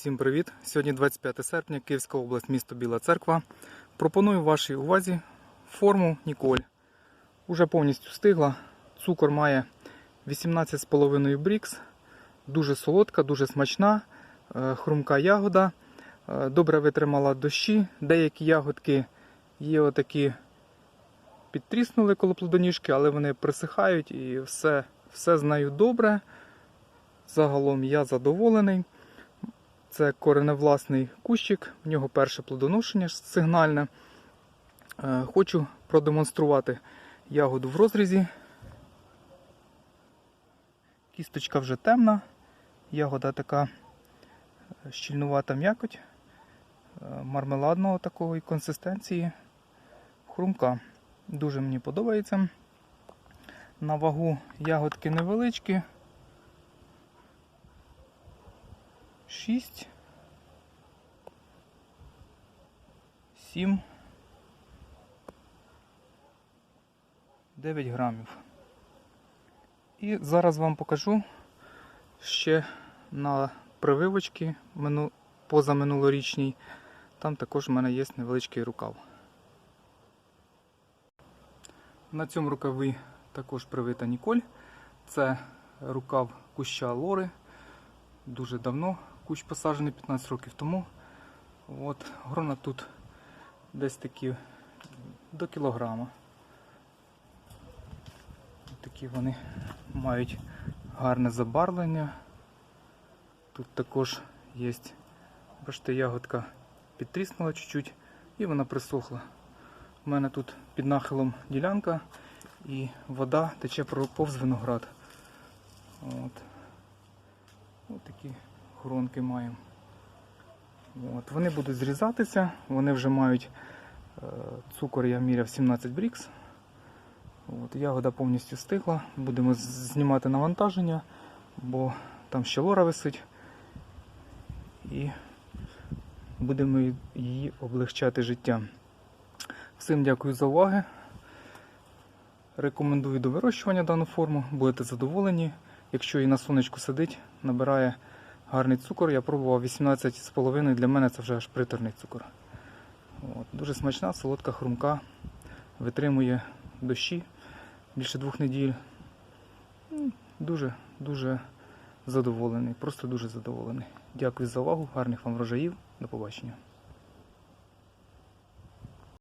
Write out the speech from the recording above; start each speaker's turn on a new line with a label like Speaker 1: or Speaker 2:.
Speaker 1: Всім привіт! Сьогодні 25 серпня, Київська область, місто Біла Церква. Пропоную вашій увазі форму Ніколь. Уже повністю стигла. Цукор має 18,5 брікс. Дуже солодка, дуже смачна, е, хрумка ягода. Е, Добре витримала дощі. Деякі ягодки є отакі підтріснули коло плодоніжки, але вони присихають і все, все з добре. Загалом я задоволений. Це кореневласний кущик, в нього перше плодоношення сигнальне. Е, Хочу продемонструвати ягоду в розрізі. Кісточка вже темна, ягода така е, щільнувата м'якоть, е, мармеладного такої консистенції, хрумка. Дуже мені подобається. На вагу ягодки невеличкі. 6, 7, 9 грамів. І зараз вам покажу ще на прививочки позаминулорічній. Там також в мене є невеличкий рукав. На цьому рукаві також привита Ніколь. Це рукав куща Лори. Дуже давно кущ посаджений 15 років тому. От, грона тут десь такі до кілограма. Такі вони мають гарне забарвлення. Тут також є, бачите, ягодка підтріснула чуть-чуть і вона присохла. У мене тут під нахилом ділянка і вода тече повз виноград. От. Ось такі гронки маємо. От. Вони будуть зрізатися, вони вже мають е, цукор, я міряв 17 брікс. От. Ягода повністю стигла. Будемо знімати навантаження, бо там ще лора висить. І будемо її облегчати життя. Всім дякую за увагу. Рекомендую до вирощування дану форму, будете задоволені. Якщо її на сонечку сидить, набирає гарний цукор. Я пробував 18,5, для мене це вже аж приторний цукор. От. Дуже смачна, солодка хрумка, витримує дощі більше двох неділь. Дуже, дуже задоволений, просто дуже задоволений. Дякую за увагу, гарних вам врожаїв, до побачення.